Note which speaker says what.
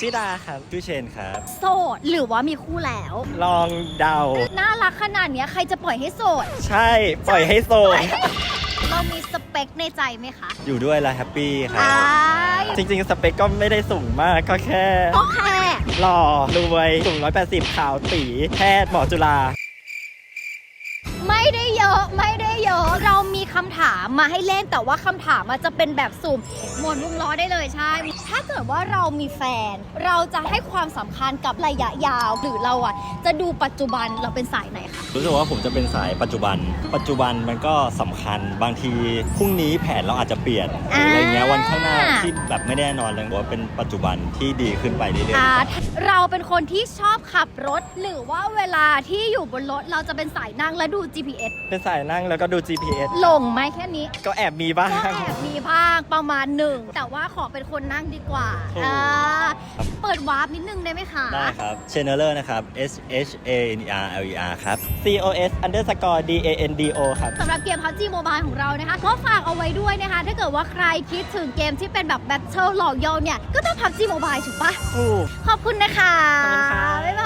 Speaker 1: ชิดาครับชื่อเชนครับ
Speaker 2: โสดหรือว่ามีคู่แล้ว
Speaker 1: ลองเดา
Speaker 2: น่ารักขนาดเนี้ยใครจะปล่อยให้โสด
Speaker 1: ใช่ปล่อยให้โซน
Speaker 2: เรามีสเปคในใจไหมคะ
Speaker 1: อยู่ด้วยแล้วแฮปปี้ครั
Speaker 2: อ่า
Speaker 1: บจริงๆ สเปคก็ไม่ได้สูงมากก็แค่
Speaker 2: ก็แค่
Speaker 1: หล่อรวยสูง180 ขาวตีแพทย์หมอจุฬา
Speaker 2: ไม่ได้เยอะ ไม่ได้เยอะ เรามี คำถามมาให้เล่นแต่ว่าคำถามมันจะเป็นแบบสุ่มหมวดวงล้อได้เลยใช่ ถ้าเกิดว่าเรามีแฟน เราจะให้ความสำคัญกับระยะยาว หรือเราอะจะดูปัจจุบันเราเป็นสายไหนคะ
Speaker 1: รู้สึกว่าผมจะเป็นสายปัจจุบัน ปัจจุบันมันก็สำคัญบางทีพรุ่งนี้แผนเราอาจจะเปลี่ยนหรืออะไรเงี้ยวันข้างหน้าที่แบบไม่แน่นอนเลยว่าเป็นปัจจุบันที่ดีขึ้นไปเรื่อย
Speaker 2: อ่าเราเป็นคนที่ชอบขับรถ หรือว่าเวลาที่อยู่บนรถเราจะเป็นสายนั่งและดู GPS
Speaker 1: ๆเป็นสายนั่งแล้วก็ดู GPS
Speaker 2: หลงไหมแค่นี้
Speaker 1: ก็แอบมีบ้าง
Speaker 2: ก็แอบมีบ้างประมาณหนึ่ง แต่ว่าขอเป็นคนนั่งดีกว่า
Speaker 1: ถูก
Speaker 2: อ่าเปิดวาร์ปนิดนึงได้ไหมคะ
Speaker 1: ได้ครับ c h a n n e l e r นะครับ S H A N E R L E R ครับ C O S underscore D A N D O ครับ
Speaker 2: สำหรับเกม PUBG Mobile ของเรานะคะ ก็ฝากเอาไว้ด้วยนะคะ ถ้าเกิดว่าใครคิดถึงเกมที่เป็นแบบแบทเทิลหลอกโยนเนี่ย ก็ต้อง PUBG Mobile ถูกปะ
Speaker 1: ถูก
Speaker 2: ขอบคุณนะคะ
Speaker 1: ขอบคุณค่ะ
Speaker 2: บ๊ายบาย